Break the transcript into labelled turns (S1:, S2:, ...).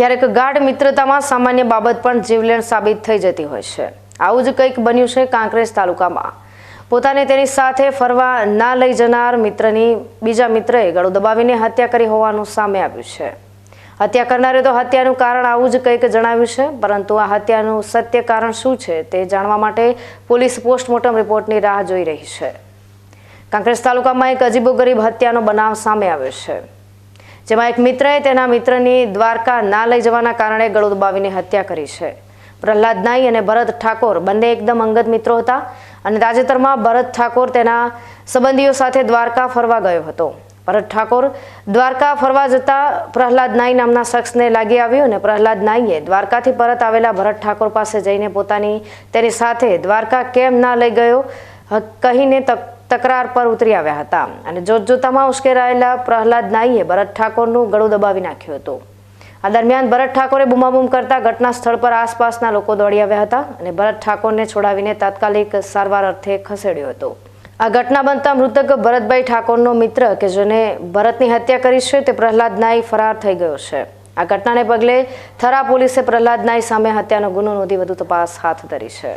S1: ક્યારેક ગાઢ મિત્રતામાં સામાન્ય બાબત પણ જીવલેણ સાબિત થઈ જતી હોય છે. આવું જ કંઈક બન્યું છે કાંકરેજ તાલુકામાં. પોતાને તેની સાથે ફરવા ના લઈ જનાર મિત્રની બીજા મિત્રએ ગળું દબાવીને હત્યા કરી હોવાનું સામે આવ્યું છે. હત્યા કરનારે તો હત્યાનું કારણ આવું જ કંઈક જણાવ્યું છે, પરંતુ આ હત્યાનું સત્ય કારણ શું છે તે જાણવા માટે પોલીસ પોસ્ટમોર્ટમ રિપોર્ટની રાહ જોઈ રહી છે. કાંકરેજ તાલુકામાં એક અજીબોગરીબ હત્યાનો બનાવ સામે આવ્યો છે. જેમાં એક મિત્રએ તેના મિત્રની દ્વારકા ના લઈ જવાના કારણે ગળું દબાવીને હત્યા કરી છે. પ્રહલાદ નાઈ અને ભરત ઠાકોર બંને એકદમ અંગત મિત્રો હતા અને તાજેતરમાં ભરત ઠાકોર તેના સંબંધીઓ સાથે દ્વારકા ફરવા ગયો હતો. ભરત ઠાકોર દ્વારકા ફરવા જતા પ્રહલાદ નાઈ નામના શખ્સને લાગી આવ્યું અને પ્રહલાદ નાઈએ દ્વારકાથી પરત આવેલા ભરત ઠાકોર પાસે જઈને પોતાની તેની સાથે દ્વારકા કેમ ના લઈ ગયો કહીને તક- તકરાર પર ઉતરી આવ્યા હતા. અને જોતજોતામાં ઉશ્કેરાયેલા પ્રહલાદ નાઈએ ભરત ઠાકોરનું ગળું દબાવી નાખ્યું હતું. આ દરમિયાન ભરત ઠાકોરે બૂમાબૂમ કરતા ઘટના સ્થળ પર આસપાસના લોકો દોડી આવ્યા હતા અને ભરત ઠાકોરને છોડાવીને તાત્કાલિક સારવાર અર્થે ખસેડ્યો હતો. આ ઘટના બનતા મૃતક ભરતભાઈ ઠાકોરનો મિત્ર કે જેને ભરતની હત્યા કરી છે તે પ્રહલાદ નાઈ ફરાર થઈ ગયો છે. આ ઘટનાને પગલે થરા પોલીસે પ્રહલાદ નાઈ સામે હત્યાનો ગુનો નોંધી વધુ તપાસ હાથ ધરી છે.